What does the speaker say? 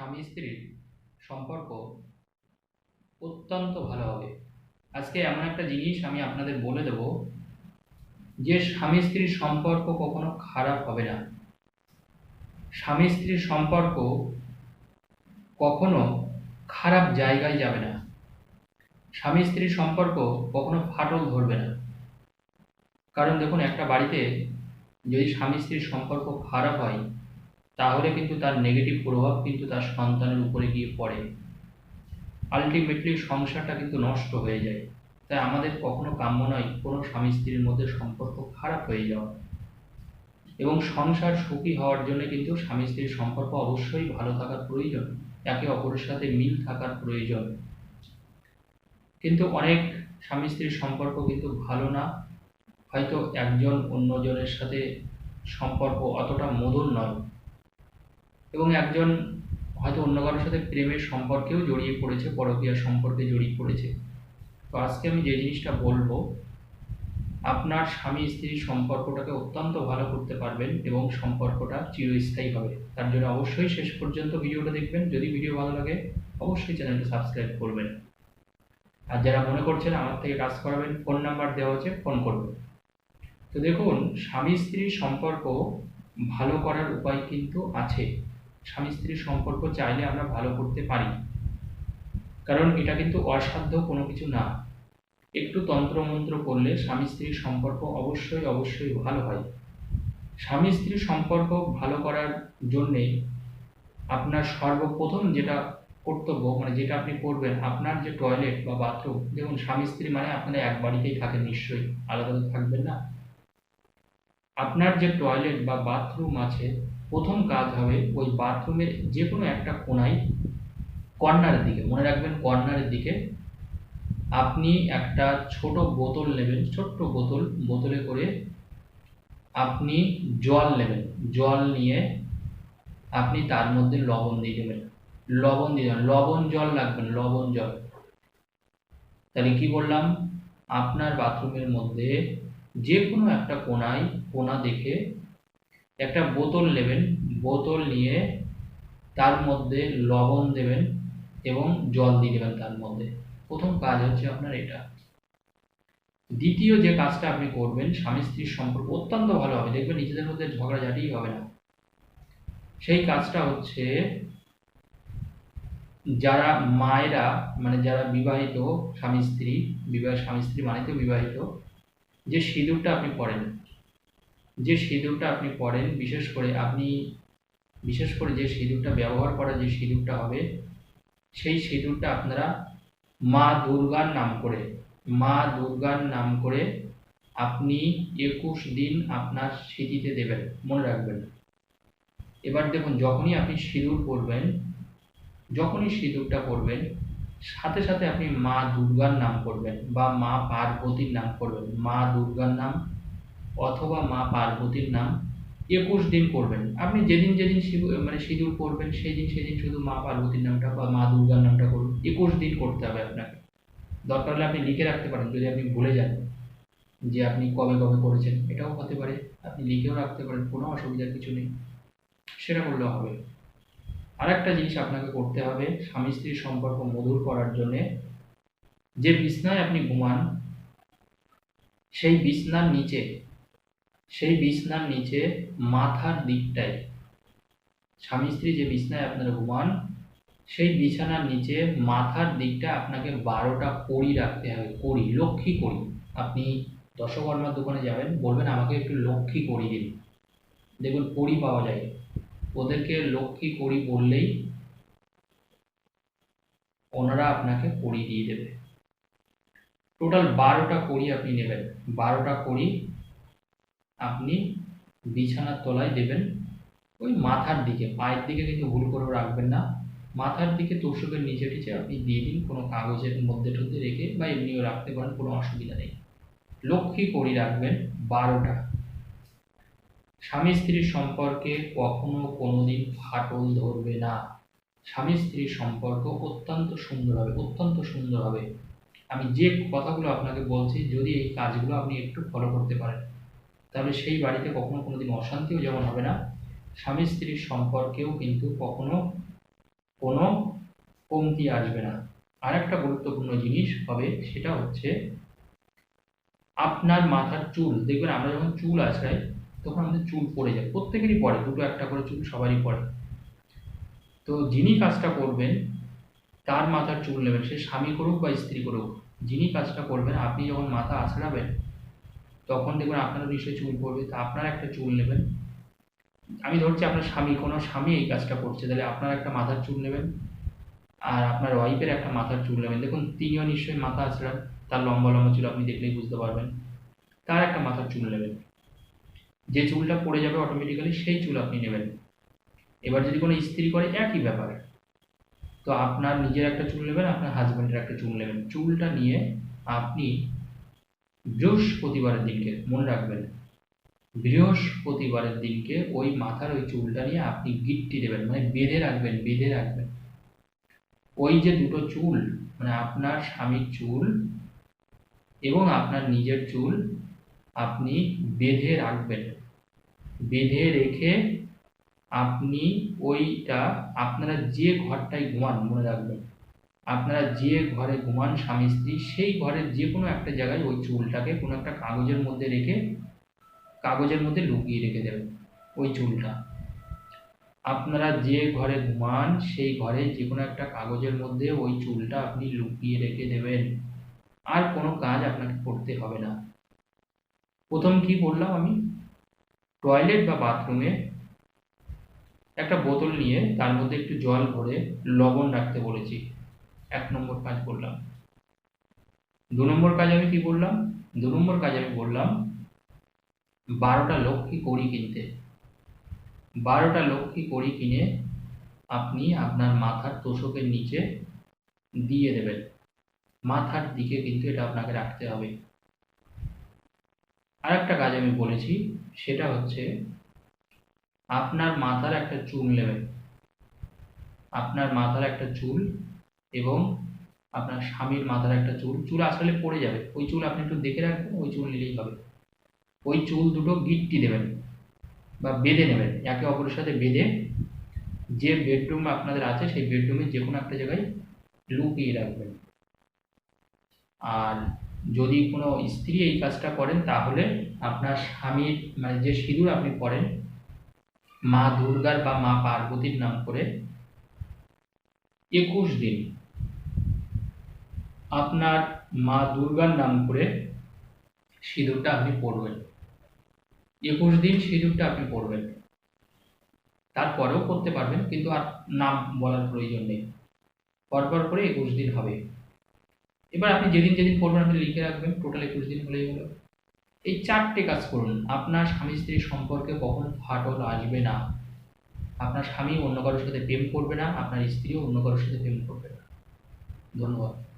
স্বামী স্ত্রীর সম্পর্ক অত্যন্ত ভালো হবে। আজকে এমন একটা জিনিস আমি আপনাদের বলে দেব, যে স্বামী স্ত্রীর সম্পর্ক কখনো খারাপ হবে না। স্বামী স্ত্রীর সম্পর্ক কখনো খারাপ জায়গায় যাবে না। স্বামী স্ত্রীর সম্পর্ক কখনো ফাটল ধরবে না। কারণ দেখুন, একটা বাড়িতে যদি স্বামী স্ত্রীর সম্পর্ক খারাপ হয় তাহলে কিন্তু তার নেগেটিভ প্রভাব কিন্তু তার সন্তানের উপরে গিয়ে পড়ে। আলটিমেটলি সংসারটা কিন্তু নষ্ট হয়ে যায়। তাই আমাদের কখনো কাম্য নয় কোনো স্বামী স্ত্রীর মধ্যে সম্পর্ক খারাপ হয়ে যাওয়া। এবং সংসার সুখী হওয়ার জন্য কিন্তু স্বামী স্ত্রীর সম্পর্ক অবশ্যই ভালো থাকার প্রয়োজন, একে অপরের সাথে মিল থাকার প্রয়োজন। কিন্তু অনেক স্বামী স্ত্রীর সম্পর্ক কিন্তু ভালো না, হয়তো একজন অন্যজনের সাথে সম্পর্ক অতটা মধুর নয়। এবং একজন হয়তো অন্য কারোর সাথে প্রেমের সম্পর্কেও জড়িয়ে পড়েছে পরকীয়া সম্পর্কে জড়িয়ে পড়েছে। তো আজকে আমি যে জিনিসটা বলব, আপনার স্বামী স্ত্রীর সম্পর্কটাকে অত্যন্ত ভালো করতে পারবেন এবং সম্পর্কটা চিরস্থায়ী হবে। তার জন্য অবশ্যই শেষ পর্যন্ত ভিডিওটা দেখবেন। যদি ভিডিও ভালো লাগে, অবশ্যই চ্যানেলটি সাবস্ক্রাইব করবেন। আর যারা মনে করছেন আমার থেকে কাজ করাবেন, ফোন নাম্বার দেওয়া হচ্ছে ফোন করবেন। তো দেখুন, স্বামী স্ত্রীর সম্পর্ক ভালো করার উপায় কিন্তু আছে। স্বামী স্ত্রীর সম্পর্ক চাইলে আমরা ভালো করতে পারি। কারণ এটা কিন্তু অসাধ্য কোনো কিছু না। একটু তন্ত্রমন্ত্র করলে স্বামী স্ত্রীর সম্পর্ক অবশ্যই অবশ্যই ভালো হয়। স্বামী স্ত্রীর সম্পর্ক ভালো করার জন্যে আপনার সর্বপ্রথম যেটা কর্তব্য মানে যেটা আপনি করবেন, আপনার যে টয়লেট বা বাথরুম দেখুন স্বামী স্ত্রী মানে আপনারা এক বাড়িতেই থাকেন নিশ্চয়ই, আলাদা আলাদা থাকবেন না। আপনার যে টয়লেট বা বাথরুম আছে প্রথম কাজ হবে ওই বাথরুমের যে কোনো একটা কোনায় কর্নারের দিকে, মনে রাখবেন কর্নারের দিকে আপনি একটা ছোট বোতল নেবেন, ছোট্ট বোতল, বোতলে করে আপনি জল নেবেন, জল নিয়ে আপনি তার মধ্যে লবণ দিয়ে দেবেন, লবণ দিয়ে দেবেন, লবণ জল লাগবেন লবণ জল। তাহলে কি বললাম? আপনার বাথরুমের মধ্যে যে কোনো একটা কোনায়, কোনা দেখে একটা বোতল নেবেন। বোতল নিয়ে তার মধ্যে লবণ দেবেন এবং জল দিয়ে দেবেন তার মধ্যে। প্রথম কাজ হচ্ছে আপনার এটা। দ্বিতীয় যে কাজটা আপনি করবেন, স্বামী স্ত্রীর সম্পর্ক অত্যন্ত ভালো হবে। দেখবেন নিজেদের মধ্যে ঝগড়াঝাটিই হবে না। সেই কাজটা হচ্ছে যারা মায়েরা মানে যারা বিবাহিত স্বামী স্ত্রী, বিবাহ স্বামী স্ত্রী মানে তো বিবাহিত, যে সিঁদুরটা আপনি পরেন যে সিঁদুরটা আপনি পরেন বিশেষ করে আপনি, বিশেষ করে যে সিঁদুরটা ব্যবহার করা যে সিঁদুরটা হবে, সেই সিঁদুরটা আপনারা মা দুর্গার নাম করে, মা দুর্গার নাম করে আপনি একুশ দিন আপনার স্মৃতিতে দেবেন, মনে রাখবেন। এবার দেখুন, যখনই আপনি সিঁদুর পরবেন যখনই সিঁদুরটা পরবেন সাথে সাথে আপনি মা দুর্গার নাম করবেন বা মা পার্বতীর নাম করবেন। মা দুর্গার নাম অথবা মা পার্বতীর নাম একুশ দিন করবেন। আপনি যেদিন যেদিন মানে সিঁদুর করবেন সেই দিন সেদিন শুধু মা পার্বতীর নামটা বা মা দুর্গার নামটা করুন। একুশ দিন করতে হবে আপনাকে। দরকার হলে আপনি লিখে রাখতে পারেন, যদি আপনি ভুলে যান যে আপনি কবে কবে করেছেন। এটাও হতে পারে। আপনি লিখেও রাখতে পারেন, কোনো অসুবিধার কিছু নেই। সেটা করলেও হবে। আরেকটা জিনিস আপনাকে করতে হবে, স্বামী স্ত্রীর সম্পর্ক মধুর করার জন্যে। যে বিছনায় আপনি ঘুমান, সেই বিছনার নিচে সেই বিছনার নিচে মাথার দিকটায়। স্বামী স্ত্রী যে বিছনায় আপনারা ঘুমান, সেই বিছানার নিচে মাথার দিকটা আপনাকে বারোটা কড়ি রাখতে হবে, কড়ি, লক্ষ্মী কড়ি। আপনি দশকর্মার দোকানে যাবেন, বলবেন আমাকে একটু লক্ষ্মী কড়ি দিন। দেখুন, কড়ি পাওয়া যায়। ওদেরকে লক্ষ্মী কড়ি বললেই ওনারা আপনাকে কড়ি দিয়ে দেবে। টোটাল বারোটা কড়ি আপনি নেবেন। বারোটা কড়ি আপনি বিছানার তলায় দেবেন, ওই মাথার দিকে, পায়ের দিকে কিন্তু ভুল করেও রাখবেন না। মাথার দিকে তোষকের নিচে টিচে আপনি দিয়ে দিন, কোনো কাগজের মধ্যে টধ্যে রেখে বা এমনিও রাখতে পারেন, কোনো অসুবিধা নেই। লক্ষ্মী করি রাখবেন বারোটা। স্বামী স্ত্রীর সম্পর্কে কখনো কোনোদিন ফাটল ধরবে না। স্বামী স্ত্রীর সম্পর্ক অত্যন্ত সুন্দর হবে, অত্যন্ত সুন্দর হবে। আমি যে কথাগুলো আপনাকে বলছি, যদি এই কাজগুলো আপনি একটু ফলো করতে পারেন তাহলে সেই বাড়িতে কখনো কোনোদিন অশান্তিও যেমন হবে না। স্বামী স্ত্রীর সম্পর্কেও কিন্তু কখনো কোনো কমতি আসবে না। আর একটা গুরুত্বপূর্ণ জিনিস হবে, সেটা হচ্ছে আপনার মাথার চুল, দেখবেন আমরা যখন চুল আছড়াই, তখন আমাদের চুল পড়ে যায়, প্রত্যেকেরই পড়ে, দুটো একটা করে চুল সবারই পড়ে। তো যিনি কাজটা করবেন, তার মাথার চুল নেবেন, সে স্বামী করুক বা স্ত্রী করুক, যিনি কাজটা করবেন, আপনি যখন মাথা আছড়াবেন তখন দেখবেন আপনারও নিশ্চয়ই চুল পড়বে, তা আপনার একটা চুল নেবেন। আমি ধরছি আপনার স্বামী, কোনো স্বামী এই কাজটা করছে, তাহলে আপনার একটা মাথার চুল নেবেন, আর আপনার ওয়াইফের একটা মাথার চুল নেবেন। দেখুন, তিনিও নিশ্চয়ই মাথা আছড়ান, তার লম্বা লম্বা চুল আপনি দেখলেই বুঝতে পারবেন, তার একটা মাথার চুল নেবেন। যে চুলটা পড়ে যাবে অটোমেটিক্যালি সেই চুল আপনি নেবেন। এবার যদি কোনো স্ত্রী করে, একই ব্যাপার। তো আপনার নিজের একটা চুল নেবেন, আপনার হাজব্যান্ডের একটা চুল নেবেন। চুলটা নিয়ে আপনি বৃহস্পতিবারের দিনকে মনে রাখবেন, বৃহস্পতিবারের দিনকে ওই মাথার ওই চুলটা নিয়ে আপনি গিট্টি দেবেন মানে বেঁধে রাখবেন বেঁধে রাখবেন। ওই যে দুটো চুল মানে আপনার স্বামীর চুল এবং আপনার নিজের চুল আপনি বেঁধে রাখবেন। বেঁধে রেখে আপনি ওইটা আপনারা যে ঘরটায় ঘুমান, মনে রাখবেন। আপনারা যে ঘরে ঘুমান স্বামী স্ত্রী, সেই ঘরের যে কোনো একটা জায়গায় ওই চুলটাকে কোনো একটা কাগজের মধ্যে রেখে, কাগজের মধ্যে লুকিয়ে রেখে দেবেন, ওই চুলটা। আপনারা যে ঘরে ঘুমান, সেই ঘরে যে কোনো একটা কাগজের মধ্যে ওই চুলটা আপনি লুকিয়ে রেখে দেবেন। আর কোনো কাজ আপনাকে করতে হবে না। প্রথম কি করলাম আমি? টয়লেট বা বাথরুমে একটা বোতল নিয়ে তার মধ্যে একটু জল ভরে লবণ রাখতে বলেছি। এক নম্বর কাজ করলাম। দু নম্বর কাজ আমি কি করলাম? দু নম্বর কাজ আমি বললাম বারোটা লক্ষ্মী কড়ি কিনতে। বারোটা লক্ষ্মী কড়ি কিনে আপনি আপনার মাথার তোষকের নিচে দিয়ে দেবেন। মাথার দিকে কিন্তু এটা আপনাকে রাখতে হবে। আর একটা কাজ আমি বলেছি, সেটা হচ্ছে আপনার মাথার একটা চুল নেবেন। আপনার মাথার একটা চুল এবং আপনার স্বামীর মাথার একটা চুল চুল আসলে পড়ে যাবে। ওই চুল আপনি একটু দেখে রাখবেন, ওই চুল নিলেই হবে। ওই চুল দুটো গিট্টি দেবেন বা বেঁধে নেবেন, একে অপরের সাথে বেঁধে যে বেডরুম আপনাদের আছে, সেই বেডরুমে যে কোনো একটা জায়গায় লুকিয়ে রাখবেন। আর যদি কোনো স্ত্রী এই কাজটা করেন, তাহলে আপনার স্বামীর মানে যে সিঁদুর আপনি পরেন, মা দুর্গার বা মা পার্বতীর নাম করে একুশ দিন আপনার মা দুর্গার নাম করে সিঁদুরটা আপনি পরবেন একুশ দিন সিঁদুরটা আপনি পরবেন তারপরেও করতে পারবেন, কিন্তু আর নাম বলার প্রয়োজন নেই। পরপর করে একুশ দিন হবে। এবার আপনি যেদিন যেদিন করবেন আপনি লিখে রাখবেন টোটাল একুশ দিন হলেই হলো। এই চারটে কাজ করুন। আপনার স্বামী স্ত্রীর সম্পর্কে কখনো ফাটল আসবে না। আপনার স্বামী অন্য কারোর সাথে প্রেম করবে না, আপনার স্ত্রীও অন্য কারোর সাথে প্রেম করবে না। ধন্যবাদ।